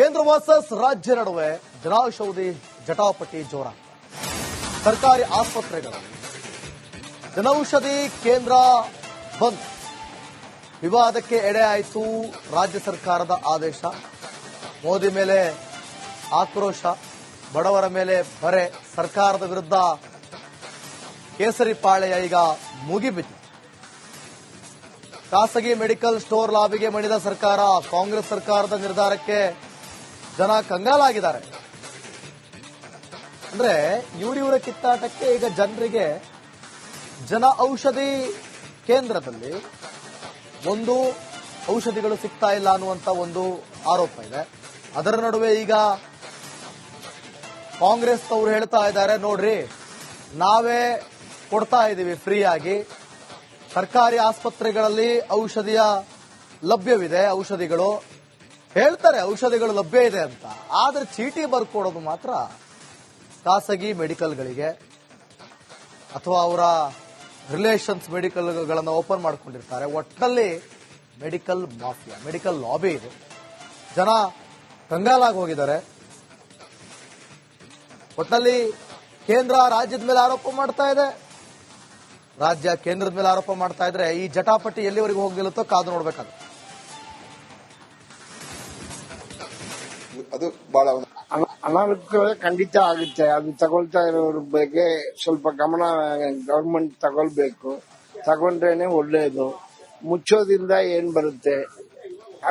ಕೇಂದ್ರ ವರ್ಸಸ್ ರಾಜ್ಯ ನಡುವೆ ಜನೌಷಧಿ ಜಟಾಪಟಿ ಜೋರ. ಸರ್ಕಾರಿ ಆಸ್ಪತ್ರೆಗಳು ಜನೌಷಧಿ ಕೇಂದ್ರ ಬಂದ್. ವಿವಾದಕ್ಕೆ ಎಡೆ ಆಯಿತು ರಾಜ್ಯ ಸರ್ಕಾರದ ಆದೇಶ. ಮೋದಿ ಮೇಲೆ ಆಕ್ರೋಶ, ಬಡವರ ಮೇಲೆ ಬರೆ, ಸರ್ಕಾರದ ವಿರುದ್ಧ ಕೇಸರಿ ಪಾಳೆಯ ಈಗ ಮುಗಿಬಿತ್ತು ಖಾಸಗಿ ಮೆಡಿಕಲ್ ಸ್ಟೋರ್ ಲಾಬಿಗೆ ಮಣಿದ ಸರ್ಕಾರ ಕಾಂಗ್ರೆಸ್ ಸರ್ಕಾರದ ನಿರ್ಧಾರಕ್ಕೆ ಜನ ಕಂಗಾಲಾಗಿದ್ದಾರೆ. ಅಂದ್ರೆ ಇವರಿವರ ಕಿತ್ತಾಟಕ್ಕೆ ಈಗ ಜನರಿಗೆ ಜನ ಔಷಧಿ ಕೇಂದ್ರದಲ್ಲಿ ಒಂದು ಔಷಧಿಗಳು ಸಿಗ್ತಾ ಇಲ್ಲ ಅನ್ನುವಂತ ಒಂದು ಆರೋಪ ಇದೆ. ಅದರ ನಡುವೆ ಈಗ ಕಾಂಗ್ರೆಸ್ ಅವರು ಹೇಳ್ತಾ ಇದ್ದಾರೆ, ನೋಡ್ರಿ, ನಾವೇ ಕೊಡ್ತಾ ಇದ್ದೀವಿ ಫ್ರೀಯಾಗಿ. ಸರ್ಕಾರಿ ಆಸ್ಪತ್ರೆಗಳಲ್ಲಿ ಔಷಧಿಯ ಲಭ್ಯವಿದೆ, ಔಷಧಿಗಳು. ಹೇಳ್ತಾರೆ, ಔಷಧಿಗಳು ಲಭ್ಯ ಇದೆ ಅಂತ. ಆದ್ರೆ ಚೀಟಿ ಬರ್ಕೊಡೋದು ಮಾತ್ರ ಖಾಸಗಿ ಮೆಡಿಕಲ್ಗಳಿಗೆ ಅಥವಾ ಅವರ ರಿಲೇಷನ್ಸ್ ಮೆಡಿಕಲ್ಗಳನ್ನು ಓಪನ್ ಮಾಡ್ಕೊಂಡಿರ್ತಾರೆ. ಒಟ್ಟಿನಲ್ಲಿ ಮೆಡಿಕಲ್ ಮಾಫಿಯಾ, ಮೆಡಿಕಲ್ ಲಾಬಿ ಇದು. ಜನ ಕಂಗಾಲಾಗಿ ಹೋಗಿದ್ದಾರೆ. ಒಟ್ಟಿನಲ್ಲಿ ಕೇಂದ್ರ ರಾಜ್ಯದ ಮೇಲೆ ಆರೋಪ ಮಾಡ್ತಾ ಇದೆ. ರಾಜ್ಯ ಕೇಂದ್ರದ ಮೇಲೆ ಆರೋಪ ಮಾಡ್ತಾ ಇದ್ರೆ ಈ ಜಟಾಪಟಿ ಎಲ್ಲಿವರೆಗೂ ಹೋಗಿಲ್ಲತ್ತೋ ಕಾದು ನೋಡ್ಬೇಕಾಗುತ್ತೆ. ಅದು ಬಹಳ ಅನಾನುಕೂಲ ಖಂಡಿತ ಆಗುತ್ತೆ. ಅದು ತಗೊಳ್ತಾ ಇರೋರ ಬಗ್ಗೆ ಸ್ವಲ್ಪ ಗಮನ ಗವರ್ಮೆಂಟ್ ತಗೊಳ್ಬೇಕು. ತಗೊಂಡ್ರೇನೆ ಒಳ್ಳೇದು. ಮುಚ್ಚೋದ್ರಿಂದ ಏನ್ ಬರುತ್ತೆ?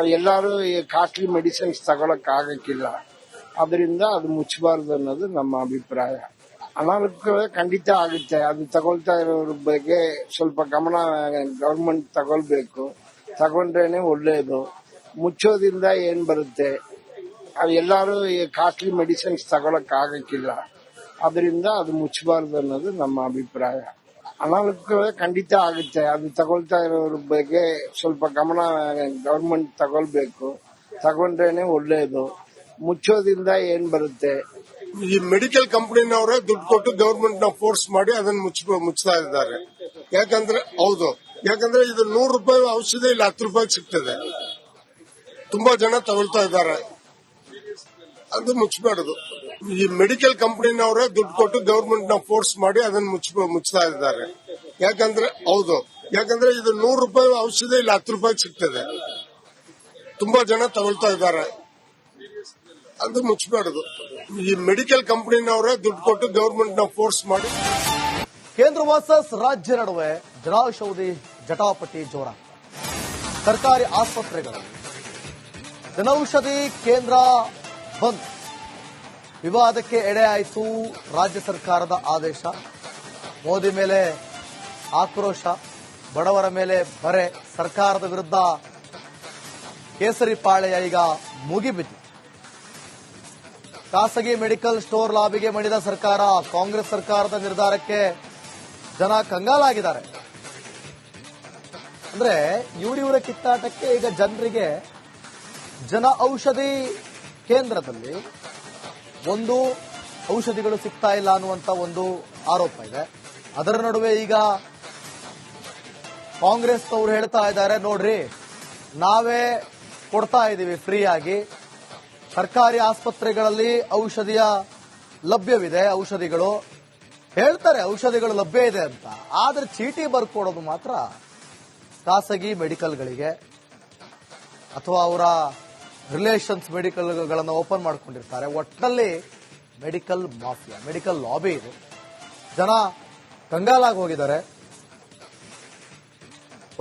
ಎಲ್ಲಾರು ಕಾಸ್ಟ್ಲಿ ಮೆಡಿಸಿನ್ಸ್ ತಗೊಳಕ್ ಆಗಕ್ಕಿಲ್ಲ ಅದರಿಂದ ಅದು ಮುಚ್ಚಬಾರ್ದು ಅನ್ನೋದು ನಮ್ಮ ಅಭಿಪ್ರಾಯ. ಅನಾನುಕೂಲ ಖಂಡಿತ ಆಗುತ್ತೆ. ಅದು ತಗೊಳ್ತಾ ಇರೋರ ಬಗ್ಗೆ ಸ್ವಲ್ಪ ಗಮನ ಗವರ್ಮೆಂಟ್ ತಗೊಳ್ಬೇಕು. ತಗೊಂಡ್ರೇನೆ ಒಳ್ಳೇದು. ಮುಚ್ಚೋದ್ರಿಂದ ಏನ್ ಬರುತ್ತೆ? ಅದು ಎಲ್ಲಾರು ಕಾಸ್ಟ್ಲಿ ಮೆಡಿಸಿನ್ಸ್ ತಗೊಳಕ್ ಆಗಕ್ಕಿಲ್ಲ ಅದರಿಂದ ಅದು ಮುಚ್ಚಬಾರ್ದು ಅನ್ನೋದು ನಮ್ಮ ಅಭಿಪ್ರಾಯ. ಅನಾನುಕೂಲ ಖಂಡಿತ ಆಗುತ್ತೆ. ಅದು ತಗೊಳ್ತಾ ಇರೋರ ಬಗ್ಗೆ ಸ್ವಲ್ಪ ಗಮನ ಗವರ್ಮೆಂಟ್ ತಗೊಳ್ಬೇಕು. ತಗೊಂಡ್ರೇನೆ ಒಳ್ಳೇದು. ಮುಚ್ಚೋದ್ರಿಂದ ಏನ್ ಬರುತ್ತೆ? ಈ ಮೆಡಿಕಲ್ ಕಂಪನಿನವರೇ ದುಡ್ಡು ಕೊಟ್ಟು ಗವರ್ಮೆಂಟ್ನ ಫೋರ್ಸ್ ಮಾಡಿ ಅದನ್ನ ಮುಚ್ಚ ಮುಚ್ತಾ ಇದ್ದಾರೆ. ಯಾಕಂದ್ರೆ, ಹೌದು. ಯಾಕಂದ್ರೆ ಇದು ನೂರು ರೂಪಾಯಿ ಔಷಧಿ ಇಲ್ಲಿ, ಹತ್ತು ರೂಪಾಯಿ ಸಿಗ್ತದೆ. ತುಂಬಾ ಜನ ತಗೊಳ್ತಾ ಇದ್ದಾರೆ. ಅದು ಮುಚ್ಚಬಾರದು ಈ ಮೆಡಿಕಲ್ ಕಂಪನಿನವರೇ ದುಡ್ಡು ಕೊಟ್ಟು ಗವರ್ಮೆಂಟ್ನ ಫೋರ್ಸ್ ಮಾಡಿ ಅದನ್ನ ಮುಚ್ಚ ಮುಚ್ತಾ ಇದ್ದಾರೆ. ಯಾಕಂದ್ರೆ, ಹೌದು. ಯಾಕಂದ್ರೆ ಇದು ನೂರು ರೂಪಾಯಿ ಔಷಧಿ, ಇಲ್ಲ ಹತ್ತು ರೂಪಾಯಿ ಸಿಗ್ತದೆ. ತುಂಬಾ ಜನ ತಗೊಳ್ತಾ ಇದ್ದಾರೆ. ಅದು ಮುಚ್ಚಬಾರದು ಈ ಮೆಡಿಕಲ್ ಕಂಪನಿನವರೇ ದುಡ್ಡು ಕೊಟ್ಟು ಗವರ್ಮೆಂಟ್ನ ಫೋರ್ಸ್ ಮಾಡಿ. ಕೇಂದ್ರ ವಾಸಸ್ ರಾಜ್ಯ ನಡುವೆ ಜನೌಷಧಿ ಜಟಾಪಟಿ ಜೋರ ಸರ್ಕಾರಿ ಆಸ್ಪತ್ರೆಗಳು. ಜನೌಷಧಿ ಕೇಂದ್ರ ಬಂದ್ ವಿವಾದಕ್ಕೆ ಎಡೆ ಆಯಿತು ರಾಜ್ಯ ಸರ್ಕಾರದ ಆದೇಶ. ಮೋದಿ ಮೇಲೆ ಆಕ್ರೋಶ, ಬಡವರ ಮೇಲೆ ಬರೆ, ಸರ್ಕಾರದ ವಿರುದ್ಧ ಕೇಸರಿ ಪಾಳೆಯ ಈಗ ಮುಗಿಬಿತ್ತು ಖಾಸಗಿ ಮೆಡಿಕಲ್ ಸ್ಟೋರ್ ಲಾಬಿಗೆ ಮಣಿದ ಸರ್ಕಾರ, ಕಾಂಗ್ರೆಸ್ ಸರ್ಕಾರದ ನಿರ್ಧಾರಕ್ಕೆ ಜನ ಕಂಗಾಲಾಗಿದ್ದಾರೆ. ಅಂದ್ರೆ ಇವರಿವರ ಕಿತ್ತಾಟಕ್ಕೆ ಈಗ ಜನರಿಗೆ ಜನ ಔಷಧಿ ಕೇಂದ್ರದಲ್ಲಿ ಒಂದು ಔಷಧಿಗಳು ಸಿಗ್ತಾ ಇಲ್ಲ ಅನ್ನುವಂತ ಒಂದು ಆರೋಪ ಇದೆ. ಅದರ ನಡುವೆ ಈಗ ಕಾಂಗ್ರೆಸ್ ಅವರು ಹೇಳ್ತಾ ಇದ್ದಾರೆ, ನೋಡ್ರಿ, ನಾವೇ ಕೊಡ್ತಾ ಇದ್ದೀವಿ ಫ್ರೀಯಾಗಿ. ಸರ್ಕಾರಿ ಆಸ್ಪತ್ರೆಗಳಲ್ಲಿ ಔಷಧಿಯ ಲಭ್ಯವಿದೆ, ಔಷಧಿಗಳು. ಹೇಳ್ತಾರೆ, ಔಷಧಿಗಳು ಲಭ್ಯ ಇದೆ ಅಂತ. ಆದ್ರೆ ಚೀಟಿ ಬರ್ಕೊಡೋದು ಮಾತ್ರ ಖಾಸಗಿ ಮೆಡಿಕಲ್ಗಳಿಗೆ ಅಥವಾ ಅವರ ರಿಲೇಷನ್ಸ್ ಮೆಡಿಕಲ್ಗಳನ್ನು ಓಪನ್ ಮಾಡಿಕೊಂಡಿರ್ತಾರೆ. ಒಟ್ಟಿನಲ್ಲಿ ಮೆಡಿಕಲ್ ಮಾಫಿಯಾ, ಮೆಡಿಕಲ್ ಲಾಬಿ ಇದು. ಜನ ಕಂಗಾಲಾಗಿ ಹೋಗಿದ್ದಾರೆ.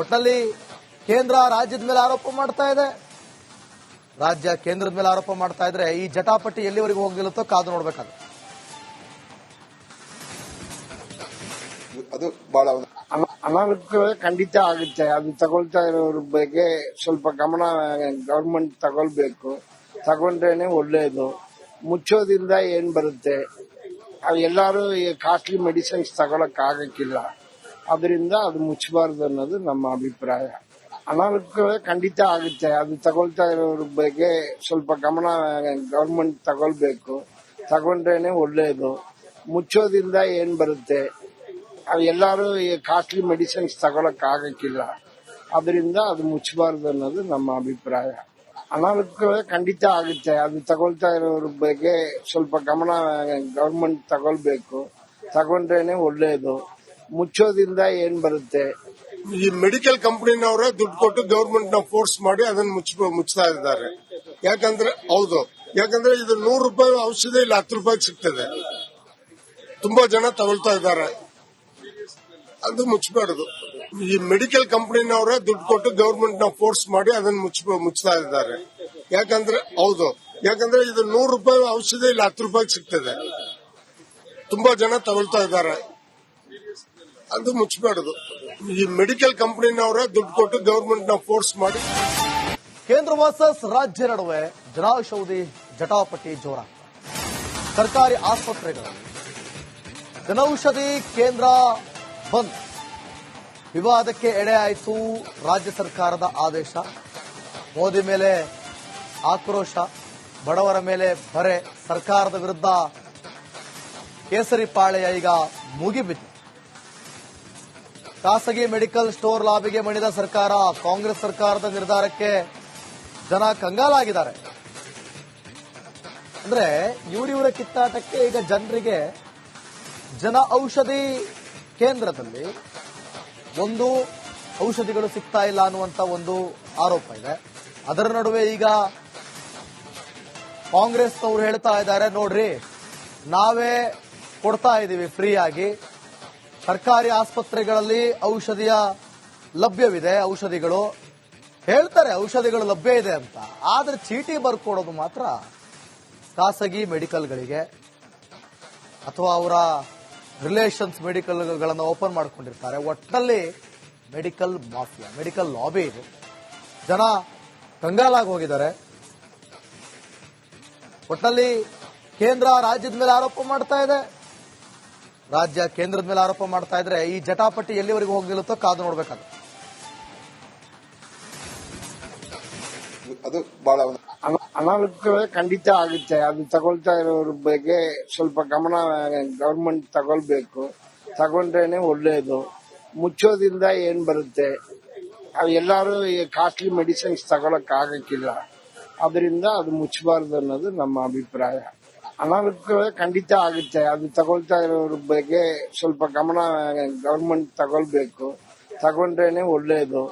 ಒಟ್ಟಿನಲ್ಲಿ ಕೇಂದ್ರ ರಾಜ್ಯದ ಮೇಲೆ ಆರೋಪ ಮಾಡ್ತಾ ಇದೆ. ರಾಜ್ಯ ಕೇಂದ್ರದ ಮೇಲೆ ಆರೋಪ ಮಾಡ್ತಾ ಇದ್ರೆ ಈ ಜಟಾಪಟಿ ಎಲ್ಲಿವರೆಗೂ ಹೋಗಿಲ್ಲತ್ತೋ ಕಾದು ನೋಡ್ಬೇಕಾದ್ರೆ ಅದು ಬಹಳ ಅನಾನುಕೂಲ ಖಂಡಿತ ಆಗುತ್ತೆ. ಅದು ತಗೊಳ್ತಾ ಇರೋರ ಬಗ್ಗೆ ಸ್ವಲ್ಪ ಗಮನ ಗವರ್ಮೆಂಟ್ ತಗೊಳ್ಬೇಕು. ತಗೊಂಡ್ರೇನೆ ಒಳ್ಳೇದು. ಮುಚ್ಚೋದ್ರಿಂದ ಏನ್ ಬರುತ್ತೆ? ಎಲ್ಲರೂ ಕಾಸ್ಟ್ಲಿ ಮೆಡಿಸಿನ್ಸ್ ತಗೊಳಕ್ ಆಗಕ್ಕಿಲ್ಲ. ಅದರಿಂದ ಅದು ಮುಚ್ಚಬಾರ್ದು ಅನ್ನೋದು ನಮ್ಮ ಅಭಿಪ್ರಾಯ. ಅನಾನುಕೂಲ ಖಂಡಿತ ಆಗುತ್ತೆ. ಅದು ತಗೊಳ್ತಾ ಇರೋರ ಬಗ್ಗೆ ಸ್ವಲ್ಪ ಗಮನ ಗವರ್ಮೆಂಟ್ ತಗೊಳ್ಬೇಕು. ತಗೊಂಡ್ರೇನೆ ಒಳ್ಳೇದು. ಮುಚ್ಚೋದ್ರಿಂದ ಏನ್ ಬರುತ್ತೆ? ಎಲ್ಲರೂ ಕಾಸ್ಟ್ಲಿ ಮೆಡಿಸಿನ್ಸ್ ತಗೊಳಕ್ ಆಗಕ್ಕಿಲ್ಲ ಅದರಿಂದ ಅದು ಮುಚ್ಚಬಾರ್ದು ಅನ್ನೋದು ನಮ್ಮ ಅಭಿಪ್ರಾಯ. ಅನಾನುಕೂಲ ಖಂಡಿತ ಆಗುತ್ತೆ. ಅದು ತಗೊಳ್ತಾ ಇರೋರ ಬಗ್ಗೆ ಸ್ವಲ್ಪ ಗಮನ ಗವರ್ಮೆಂಟ್ ತಗೊಳ್ಬೇಕು. ತಗೊಂಡ್ರೇನೆ ಒಳ್ಳೇದು. ಮುಚ್ಚೋದ್ರಿಂದ ಏನ್ ಬರುತ್ತೆ? ಈ ಮೆಡಿಕಲ್ ಕಂಪನಿನವರೇ ದುಡ್ಡು ಕೊಟ್ಟು ಗವರ್ಮೆಂಟ್ನ ಫೋರ್ಸ್ ಮಾಡಿ ಅದನ್ನ ಮುಚ್ಚ ಮುಚ್ತಾ ಇದ್ದಾರೆ. ಯಾಕಂದ್ರೆ, ಹೌದು. ಯಾಕಂದ್ರೆ ಇದು ನೂರು ರೂಪಾಯಿ ಔಷಧಿ ಇಲ್ಲ, ಹತ್ತು ರೂಪಾಯಿ ಸಿಗ್ತದೆ. ತುಂಬಾ ಜನ ತಗೊಳ್ತಾ ಇದ್ದಾರೆ. ಅದು ಮುಚ್ಚಬಾರದು ಈ ಮೆಡಿಕಲ್ ಕಂಪನಿನವರೇ ದುಡ್ಡು ಕೊಟ್ಟು ಗವರ್ಮೆಂಟ್ನ ಫೋರ್ಸ್ ಮಾಡಿ ಅದನ್ನ ಮುಚ್ಚ ಮುಚ್ಚತಾ ಇದ್ದಾರೆ. ಯಾಕಂದ್ರೆ, ಹೌದು. ಯಾಕಂದ್ರೆ ಇದು ನೂರು ರೂಪಾಯಿ ಔಷಧಿ ಇಲ್ಲಿ, ಹತ್ತು ರೂಪಾಯಿ ಸಿಗ್ತದೆ. ತುಂಬಾ ಜನ ತಗೊಳ್ತಾ ಇದ್ದಾರೆ. ಅದು ಮುಚ್ಚಬಾರದು ಈ ಮೆಡಿಕಲ್ ಕಂಪನಿನವರೇ ದುಡ್ಡು ಕೊಟ್ಟು ಗವರ್ಮೆಂಟ್ನ ಫೋರ್ಸ್ ಮಾಡಿ. ಕೇಂದ್ರ ವಾಸಸ್ ರಾಜ್ಯ ನಡುವೆ ಜನೌಷಧಿ ಜಟಾಪಟಿ ಜೋರ ಸರ್ಕಾರಿ ಆಸ್ಪತ್ರೆಗಳು ಜನೌಷಧಿ ಕೇಂದ್ರ ಬಂದ್. ವಿವಾದಕ್ಕೆ ಎಡೆ ಆಯಿತು ರಾಜ್ಯ ಸರ್ಕಾರದ ಆದೇಶ. ಮೋದಿ ಮೇಲೆ ಆಕ್ರೋಶ, ಬಡವರ ಮೇಲೆ ಬರೆ, ಸರ್ಕಾರದ ವಿರುದ್ಧ ಕೇಸರಿ ಪಾಳೆಯ ಈಗ ಮುಗಿಬಿತ್ತು ಖಾಸಗಿ ಮೆಡಿಕಲ್ ಸ್ಟೋರ್ ಲಾಬಿಗೆ ಮಣಿದ ಸರ್ಕಾರ, ಕಾಂಗ್ರೆಸ್ ಸರ್ಕಾರದ ನಿರ್ಧಾರಕ್ಕೆ ಜನ ಕಂಗಾಲಾಗಿದ್ದಾರೆ. ಅಂದ್ರೆ, ಇವರಿವರ ಕಿತ್ತಾಟಕ್ಕೆ ಈಗ ಜನರಿಗೆ ಜನ ಔಷಧಿ ಕೇಂದ್ರದಲ್ಲಿ ಒಂದು ಔಷಧಿಗಳು ಸಿಗ್ತಾ ಇಲ್ಲ ಅನ್ನುವಂತ ಒಂದು ಆರೋಪ ಇದೆ. ಅದರ ನಡುವೆ ಈಗ ಕಾಂಗ್ರೆಸ್ ಅವರು ಹೇಳ್ತಾ ಇದ್ದಾರೆ, ನೋಡ್ರಿ, ನಾವೇ ಕೊಡ್ತಾ ಇದ್ದೀವಿ ಫ್ರೀಯಾಗಿ. ಸರ್ಕಾರಿ ಆಸ್ಪತ್ರೆಗಳಲ್ಲಿ ಔಷಧಿಯ ಲಭ್ಯವಿದೆ, ಔಷಧಿಗಳು. ಹೇಳ್ತಾರೆ, ಔಷಧಿಗಳು ಲಭ್ಯ ಇದೆ ಅಂತ. ಆದ್ರೆ ಚೀಟಿ ಬರ್ಕೊಡೋದು ಮಾತ್ರ ಖಾಸಗಿ ಮೆಡಿಕಲ್ಗಳಿಗೆ ಅಥವಾ ಅವರ ರಿಲೇಷನ್ಸ್ ಮೆಡಿಕಲ್ಗಳನ್ನು ಓಪನ್ ಮಾಡ್ಕೊಂಡಿರ್ತಾರೆ. ಒಟ್ಟಿನಲ್ಲಿ ಮೆಡಿಕಲ್ ಮಾಫಿಯಾ, ಮೆಡಿಕಲ್ ಲಾಬಿ ಇದು. ಜನ ಕಂಗಾಲಾಗಿ ಹೋಗಿದ್ದಾರೆ. ಒಟ್ಟಿನಲ್ಲಿ ಕೇಂದ್ರ ರಾಜ್ಯದ ಮೇಲೆ ಆರೋಪ ಮಾಡ್ತಾ ಇದೆ. ರಾಜ್ಯ ಕೇಂದ್ರದ ಮೇಲೆ ಆರೋಪ ಮಾಡ್ತಾ ಇದ್ರೆ ಈ ಜಟಾಪಟ್ಟಿ ಎಲ್ಲಿವರೆಗೂ ಹೋಗಿ ಕಾದು ನೋಡ್ಬೇಕಾಗುತ್ತೆ. ಅದು ಬಹಳ ಅನಾನುಕೂಲ ಖಂಡಿತ ಆಗುತ್ತೆ. ಅದು ತಗೊಳ್ತಾ ಇರೋರ ಬಗ್ಗೆ ಸ್ವಲ್ಪ ಗಮನ ಗವರ್ಮೆಂಟ್ ತಗೊಳ್ಬೇಕು. ತಗೊಂಡ್ರೇನೆ ಒಳ್ಳೇದು. ಮುಚ್ಚೋದ್ರಿಂದ ಏನ್ ಬರುತ್ತೆ? ಎಲ್ಲರೂ ಕಾಸ್ಟ್ಲಿ ಮೆಡಿಸಿನ್ಸ್ ತಗೊಳಕ್ ಆಗಕ್ಕಿಲ್ಲ. ಅದರಿಂದ ಅದು ಮುಚ್ಚಬಾರ್ದು ಅನ್ನೋದು ನಮ್ಮ ಅಭಿಪ್ರಾಯ. ಅನಾನುಕೂಲ ಖಂಡಿತ ಆಗುತ್ತೆ. ಅದು ತಗೊಳ್ತಾ ಇರೋರ ಬಗ್ಗೆ ಸ್ವಲ್ಪ ಗಮನ ಗವರ್ಮೆಂಟ್ ತಗೊಳ್ಬೇಕು. ತಗೊಂಡ್ರೇನೆ ಒಳ್ಳೇದು.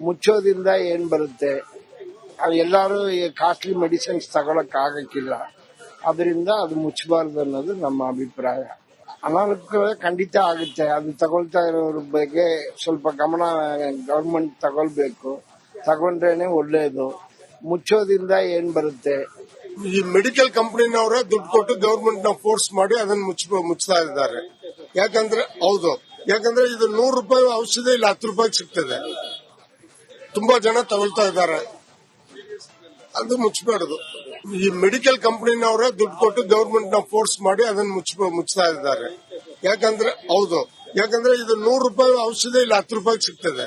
ಮುಚ್ಚೋದ್ರಿಂದ ಏನ್ ಬರುತ್ತೆ? ಎಲ್ಲಾರು ಕಾಸ್ಟ್ಲಿ ಮೆಡಿಸಿನ್ಸ್ ತಗೊಳಕ್ ಆಗಕ್ಕಿಲ್ಲ. ಅದರಿಂದ ಅದು ಮುಚ್ಚಬಾರ್ದು ಅನ್ನೋದು ನಮ್ಮ ಅಭಿಪ್ರಾಯ. ಅನಾನುಕೂಲ ಖಂಡಿತ ಆಗುತ್ತೆ. ಅದು ತಗೊಳ್ತಾ ಇರೋರ ಬಗ್ಗೆ ಸ್ವಲ್ಪ ಗಮನ ಗವರ್ಮೆಂಟ್ ತಗೊಳ್ಬೇಕು. ತಗೊಂಡ್ರೇನೆ ಒಳ್ಳೇದು. ಮುಚ್ಚೋದ್ರಿಂದ ಏನ್ ಬರುತ್ತೆ? ಈ ಮೆಡಿಕಲ್ ಕಂಪನಿನವರೇ ದುಡ್ಡು ಕೊಟ್ಟು ಗವರ್ಮೆಂಟ್ನ ಫೋರ್ಸ್ ಮಾಡಿ ಅದನ್ನ ಮುಚ್ಚ ಮುಚ್ತಾ ಇದ್ದಾರೆ. ಯಾಕಂದ್ರೆ, ಹೌದು. ಯಾಕಂದ್ರೆ ಇದು ನೂರು ರೂಪಾಯಿ ಔಷಧಿ ಇಲ್ಲ, ಹತ್ತು ರೂಪಾಯಿ ಸಿಗ್ತದೆ. ತುಂಬಾ ಜನ ತಗೊಳ್ತಾ ಇದ್ದಾರೆ. ಅದು ಮುಚ್ಚಬಾರದು ಈ ಮೆಡಿಕಲ್ ಕಂಪನಿನವರೇ ದುಡ್ಡು ಕೊಟ್ಟು ಗವರ್ಮೆಂಟ್ನ ಫೋರ್ಸ್ ಮಾಡಿ ಅದನ್ನ ಮುಚ್ಚ ಮುಚ್ತಾ ಇದ್ದಾರೆ. ಯಾಕಂದ್ರೆ, ಹೌದು. ಯಾಕಂದ್ರೆ ಇದು ನೂರು ರೂಪಾಯಿ ಔಷಧಿ ಇಲ್ಲ, ಹತ್ತು ರೂಪಾಯಿ ಸಿಗ್ತದೆ.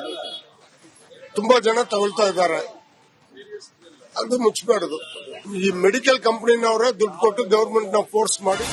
ತುಂಬಾ ಜನ ತಗೊಳ್ತಾ ಇದ್ದಾರೆ. ಅದು ಮುಚ್ಚಬಾರದು ಈ ಮೆಡಿಕಲ್ ಕಂಪನಿನವರೇ ದುಡ್ಡು ಕೊಟ್ಟು ಗವರ್ಮೆಂಟ್ನ ಫೋರ್ಸ್ ಮಾಡಿ